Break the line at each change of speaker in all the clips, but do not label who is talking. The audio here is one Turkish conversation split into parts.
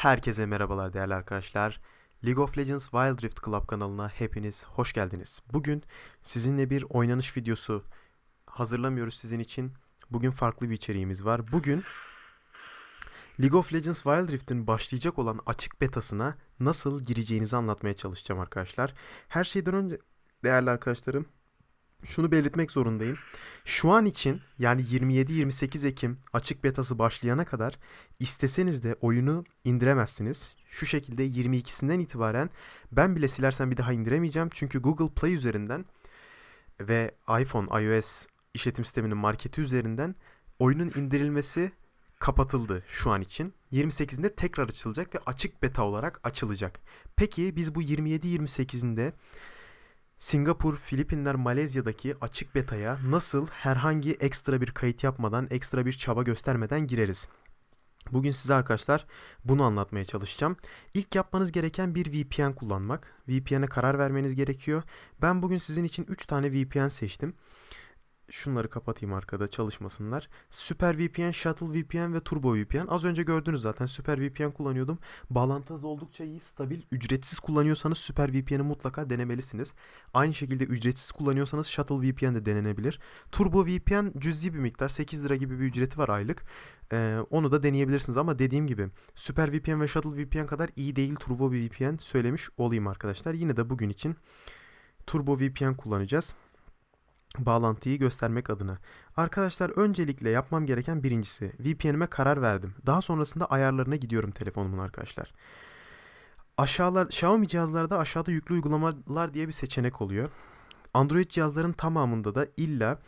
Herkese merhabalar değerli arkadaşlar. League of Legends Wild Rift Club kanalına hepiniz hoş geldiniz. Bugün sizinle bir oynanış videosu hazırlamıyoruz sizin için. Bugün farklı bir içeriğimiz var. Bugün League of Legends Wild Rift'in başlayacak olan açık betasına nasıl gireceğinizi anlatmaya çalışacağım arkadaşlar. Her şeyden önce değerli arkadaşlarım şunu belirtmek zorundayım. Şu an için yani 27-28 Ekim açık betası başlayana kadar isteseniz de oyunu indiremezsiniz. Şu şekilde 22'sinden itibaren ben bile silersem bir daha indiremeyeceğim. Çünkü Google Play üzerinden ve iPhone, iOS işletim sisteminin marketi üzerinden oyunun indirilmesi kapatıldı şu an için. 28'inde tekrar açılacak ve açık beta olarak açılacak. Peki biz bu 27-28'inde Singapur, Filipinler, Malezya'daki açık betaya nasıl herhangi ekstra bir kayıt yapmadan, ekstra bir çaba göstermeden gireriz? Bugün size arkadaşlar bunu anlatmaya çalışacağım. İlk yapmanız gereken bir VPN kullanmak. VPN'e karar vermeniz gerekiyor. Ben bugün sizin için 3 tane VPN seçtim. Şunları kapatayım arkada çalışmasınlar. Super VPN, Shuttle VPN ve Turbo VPN. Az önce gördünüz zaten Super VPN kullanıyordum. Bağlantı hızı oldukça iyi, stabil. Ücretsiz kullanıyorsanız Super VPN'i mutlaka denemelisiniz. Aynı şekilde ücretsiz kullanıyorsanız Shuttle VPN de denenebilir. Turbo VPN cüzi bir miktar 8 lira gibi bir ücreti var aylık. Ee, onu da deneyebilirsiniz ama dediğim gibi Super VPN ve Shuttle VPN kadar iyi değil Turbo VPN söylemiş olayım arkadaşlar. Yine de bugün için Turbo VPN kullanacağız bağlantıyı göstermek adına. Arkadaşlar öncelikle yapmam gereken birincisi VPN'ime karar verdim. Daha sonrasında ayarlarına gidiyorum telefonumun arkadaşlar. Aşağılar Xiaomi cihazlarda aşağıda yüklü uygulamalar diye bir seçenek oluyor. Android cihazların tamamında da illa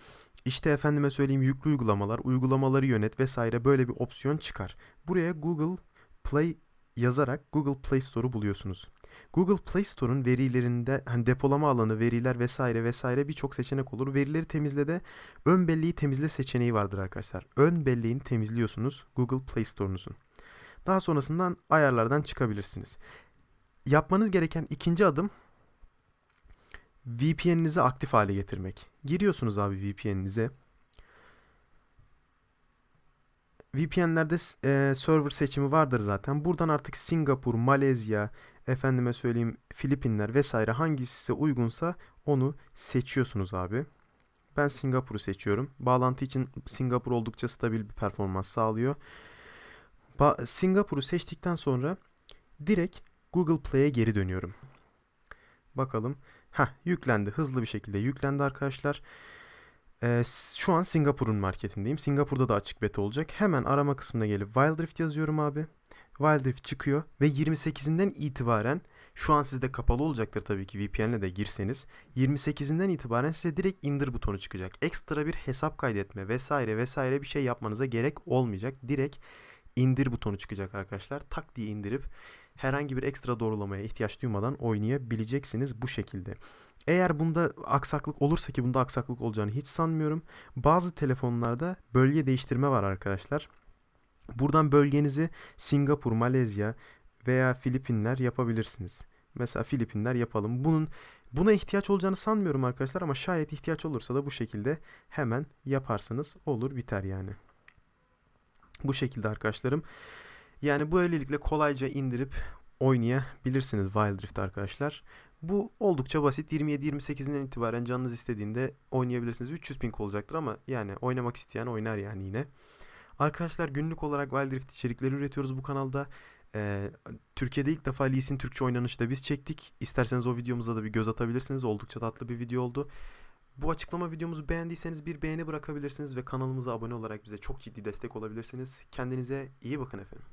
işte efendime söyleyeyim yüklü uygulamalar, uygulamaları yönet vesaire böyle bir opsiyon çıkar. Buraya Google Play yazarak Google Play Store'u buluyorsunuz. Google Play Store'un verilerinde hani depolama alanı, veriler vesaire vesaire birçok seçenek olur. Verileri temizle de ön belleği temizle seçeneği vardır arkadaşlar. Ön belleğini temizliyorsunuz Google Play Store'unuzun. Daha sonrasından ayarlardan çıkabilirsiniz. Yapmanız gereken ikinci adım VPN'inizi aktif hale getirmek. Giriyorsunuz abi VPN'inize. VPN'lerde e, server seçimi vardır zaten. Buradan artık Singapur, Malezya, efendime söyleyeyim Filipinler vesaire hangisi size uygunsa onu seçiyorsunuz abi. Ben Singapur'u seçiyorum. Bağlantı için Singapur oldukça stabil bir performans sağlıyor. Ba Singapur'u seçtikten sonra direkt Google Play'e geri dönüyorum. Bakalım. Ha yüklendi. Hızlı bir şekilde yüklendi arkadaşlar. Ee, şu an Singapur'un marketindeyim. Singapur'da da açık beta olacak. Hemen arama kısmına gelip Wild Rift yazıyorum abi. Wild Rift çıkıyor ve 28'inden itibaren şu an sizde kapalı olacaktır tabii ki VPN'le de girseniz. 28'inden itibaren size direkt indir butonu çıkacak. Ekstra bir hesap kaydetme vesaire vesaire bir şey yapmanıza gerek olmayacak. Direkt indir butonu çıkacak arkadaşlar. Tak diye indirip herhangi bir ekstra doğrulamaya ihtiyaç duymadan oynayabileceksiniz bu şekilde. Eğer bunda aksaklık olursa ki bunda aksaklık olacağını hiç sanmıyorum. Bazı telefonlarda bölge değiştirme var arkadaşlar. Buradan bölgenizi Singapur, Malezya veya Filipinler yapabilirsiniz. Mesela Filipinler yapalım. Bunun buna ihtiyaç olacağını sanmıyorum arkadaşlar ama şayet ihtiyaç olursa da bu şekilde hemen yaparsınız. Olur biter yani. Bu şekilde arkadaşlarım. Yani böylelikle kolayca indirip oynayabilirsiniz Wild Rift arkadaşlar. Bu oldukça basit. 27-28'inden itibaren canınız istediğinde oynayabilirsiniz. 300 ping olacaktır ama yani oynamak isteyen oynar yani yine. Arkadaşlar günlük olarak Wild Rift içerikleri üretiyoruz bu kanalda. Ee, Türkiye'de ilk defa Lee Sin Türkçe oynanışı da biz çektik. İsterseniz o videomuza da bir göz atabilirsiniz. Oldukça tatlı bir video oldu. Bu açıklama videomuzu beğendiyseniz bir beğeni bırakabilirsiniz ve kanalımıza abone olarak bize çok ciddi destek olabilirsiniz. Kendinize iyi bakın efendim.